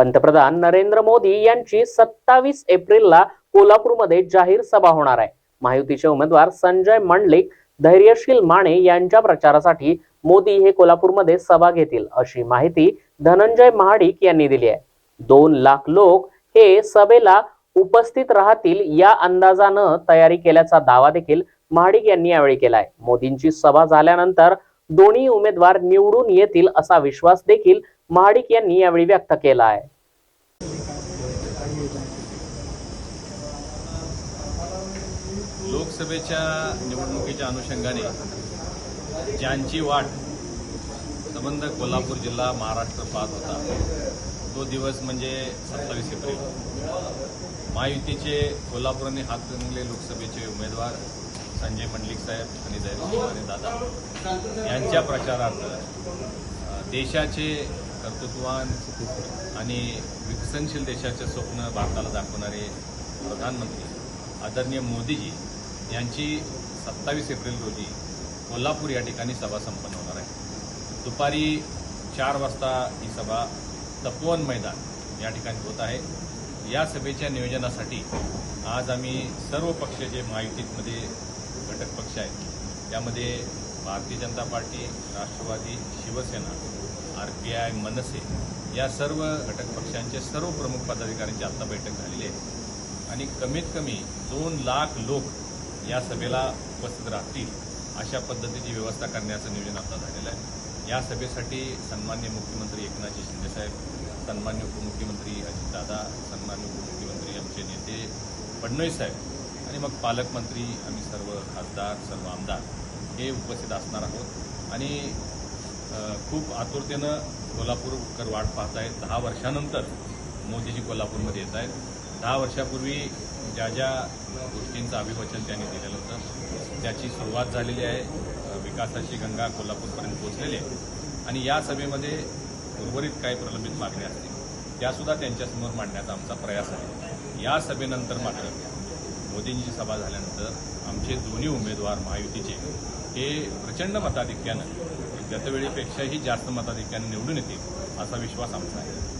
पंतप्रधान नरेंद्र मोदी यांची सत्तावीस एप्रिलला कोल्हापूरमध्ये जाहीर सभा होणार आहे. महायुतीचे उमेदवार संजय मंडलिक धैर्यशील माने यांच्या प्रचारासाठी मोदी हे कोल्हापूरमध्ये सभा घेतील अशी माहिती धनंजय महाडिक यांनी दिली आहे. दोन लाख लोक हे सभेला उपस्थित राहतील या अंदाजानं तयारी केल्याचा दावा देखील महाडिक यांनी यावेळी केलाय. मोदींची सभा झाल्यानंतर दोन्ही उमेदवार निवडून येतील असा विश्वास देखील महाडिक यांनी यावेळी व्यक्त केला आहे लोकसभेच्या निवडणुकीच्या अनुषंगाने ज्यांची वाट संबंध कोल्हापूर जिल्हा महाराष्ट्र पाहत होता तो दिवस म्हणजे सत्तावीस एप्रिल. महायुतीचे कोल्हापूर आणि हातकणंगले लोकसभेचे उमेदवार संजय मंडलिक साहेब आणि धैर्यशील दादा यांच्या प्रचारार्थ देशाचे कर्तृत्ववान आणि विकसनशील देशाचे स्वप्न भारताला दाखवणारे प्रधानमंत्री आदरणीय मोदीजी यांची सत्तावीस एप्रिल रोजी कोल्हापूर या ठिकाणी सभा संपन्न होणार आहे. दुपारी चार वाजता ही सभा तपोवन मैदान या ठिकाणी होत आहे. या सभेच्या नियोजनासाठी आज आम्ही सर्व पक्ष जे महायुतीमध्ये घटक पक्ष आहेत त्यामध्ये Bharatiya Janata Party Rashtravadi Shiv Sena R P I MNS या सर्व घटक पक्षांचे सर्व प्रमुख पदाधिकाऱ्यांची आत्ता बैठक झालेली आहे. आणि कमीत कमी दोन लाख लोक या सभेला उपस्थित राहतील अशा पद्धतीची व्यवस्था करण्याचं नियोजन आता झालेलं आहे. या सभेसाठी सन्मान्य मुख्यमंत्री एकनाथजी शिंदेसाहेब सन्मान्य उपमुख्यमंत्री अजितदादा सन्मान्य उपमुख्यमंत्री आमचे नेते फडणवीस साहेब आणि मग पालकमंत्री आम्ही सर्व खासदार सर्व आमदार हे उपस्थित असणार आहोत. आणि खूप आतुरतेनं कोल्हापूरकर वाट पाहत आहेत दहा वर्षानंतर मोदीजी कोल्हापूरमध्ये येत आहेत. दहा वर्षापूर्वी ज्या ज्या गोष्टींचं अभिवचन त्यांनी दिलेलं होतं त्याची सुरुवात झालेली आहे. विकासाची गंगा कोल्हापूरपर्यंत पोचलेली आहे. आणि या सभेमध्ये उर्वरित काही प्रलंबित मागण्या असतील त्यासुद्धा त्यांच्यासमोर मांडण्याचा आमचा प्रयास आहे. या सभेनंतर मात्र मोदींची सभा झाल्यानंतर आमचे दोन्ही उमेदवार महायुतीचे हे प्रचंड मताधिक्यानं गतवेळेपेक्षाही जास्त मताधिक्यानं निवडून येतील असा विश्वास आमचा आहे.